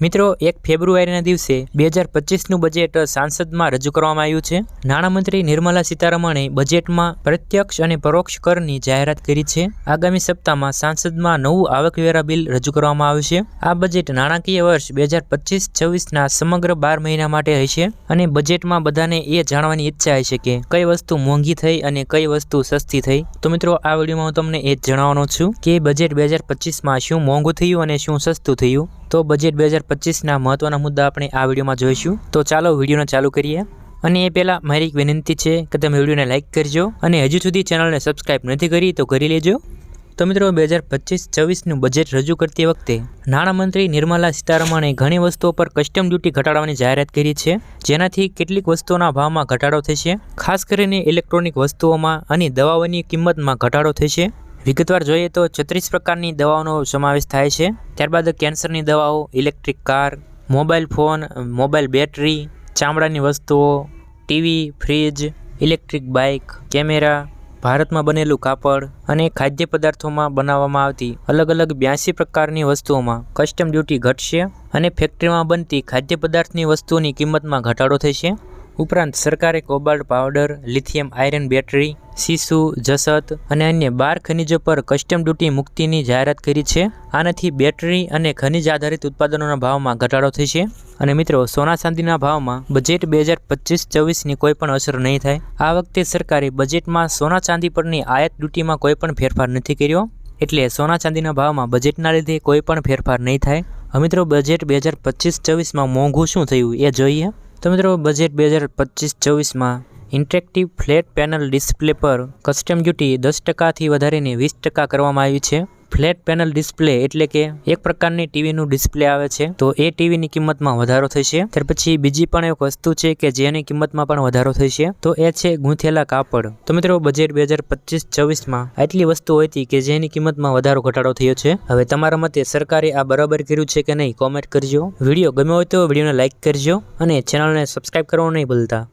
મિત્રો, એક ફેબ્રુઆરીના દિવસે બે હજાર પચીસનું બજેટ સાંસદમાં રજૂ કરવામાં આવ્યું છે. નાણામંત્રી નિર્મલા સીતારમણે બજેટમાં પ્રત્યક્ષ અને પરોક્ષ કરની જાહેરાત કરી છે. આગામી સપ્તાહમાં સાંસદમાં નવું આવકવેરા બિલ રજૂ કરવામાં આવશે. આ બજેટ નાણાકીય વર્ષ બે હજાર પચીસ છવ્વીસના સમગ્ર બાર મહિના માટે હશે અને બજેટમાં બધાને એ જાણવાની ઈચ્છા હશે કે કઈ વસ્તુ મોંઘી થઈ અને કઈ વસ્તુ સસ્તી થઈ. તો મિત્રો, આ વિડીયોમાં હું તમને એ જ જણાવવાનો છું કે બજેટ બે હજાર પચીસમાં શું મોંઘું થયું અને શું સસ્તું થયું. તો બજેટ બે હજાર પચીસના મહત્ત્વના મુદ્દા આપણે આ વિડીયોમાં જોઈશું. તો ચાલો વિડીયોને ચાલુ કરીએ. અને એ પહેલાં મારી એક વિનંતી છે કે તમે વિડીયોને લાઇક કરજો અને હજુ સુધી ચેનલને સબસ્ક્રાઈબ નથી કરી તો કરી લેજો. તો મિત્રો, બે હજાર પચીસ છવ્વીસનું બજેટ રજૂ કરતી વખતે નાણામંત્રી નિર્મલા સીતારમણે ઘણી વસ્તુઓ પર કસ્ટમ ડ્યુટી ઘટાડવાની જાહેરાત કરી છે. જેનાથી કેટલીક વસ્તુઓના ભાવમાં ઘટાડો થશે. ખાસ કરીને ઇલેક્ટ્રોનિક વસ્તુઓમાં અને દવાઓની કિંમતમાં ઘટાડો થશે. વિગતવાર જોઈએ તો છત્રીસ પ્રકારની દવાઓનો સમાવેશ થાય છે. ત્યારબાદ કેન્સરની દવાઓ, electric car, mobile phone, mobile battery, ચામડાની વસ્તુઓ, TV, fridge, electric bike, camera, ભારતમાં બનેલું કાપડ અને ખાદ્ય પદાર્થોમાં બનાવવામાં આવતી અલગ અલગ બ્યાસી પ્રકારની વસ્તુઓમાં કસ્ટમ ડ્યુટી ઘટશે અને ફેક્ટરીમાં બનતી ખાદ્ય પદાર્થની વસ્તુઓની કિંમતમાં ઘટાડો થશે. ઉપરાંત સરકારે cobalt powder, lithium iron battery સીસુ જસત અને અન્ય બાર ખનિજો પર કસ્ટમ ડ્યુટી મુક્તિની જાહેરાત કરી છે. આનાથી બેટરી અને ખનિજ આધારિત ઉત્પાદનોના ભાવમાં ઘટાડો થશે અને મિત્રો, સોના ચાંદીના ભાવમાં બજેટ બે હજાર પચીસ ચોવીસની કોઈ પણ અસર નહીં થાય. આ વખતે સરકારે બજેટમાં સોના ચાંદી પરની આયાત ડ્યુટીમાં કોઈ પણ ફેરફાર નથી કર્યો. એટલે સોના ચાંદીના ભાવમાં બજેટના લીધે કોઈ પણ ફેરફાર નહીં થાય. મિત્રો, બજેટ બે હજાર પચીસ ચોવીસમાં મોંઘું શું થયું એ જોઈએ. તો મિત્રો બજેટ બે હજાર પચીસ ચોવીસમાં ઇન્ટ્રેક્ટિવ ફ્લેટ પેનલ ડિસ્પ્લે પર કસ્ટમ ડ્યુટી દસ ટકાથી વધારીને વીસ ટકા કરવામાં આવી છે. ફ્લેટ પેનલ ડિસ્પ્લે એટલે કે એક પ્રકારની ટીવીનું ડિસ્પ્લે આવે છે. તો એ ટીવીની કિંમતમાં વધારો થશે. ત્યાર પછી બીજી પણ એક વસ્તુ છે કે જેની કિંમતમાં પણ વધારો થશે, તો એ છે ગૂંથેલા કાપડ. તો મિત્રો બજેટ બે હજાર પચીસ ચોવીસમાં આટલી વસ્તુ હતી કે જેની કિંમતમાં વધારો ઘટાડો થયો છે. હવે તમારા મતે સરકારે આ બરાબર કર્યું છે કે નહીં? કોમેન્ટ કરજો. વીડિયો ગમ્યો હોય તો વિડીયોને લાઇક કરજો અને ચેનલને સબસ્ક્રાઇબ કરવાનું નહીં ભૂલતા.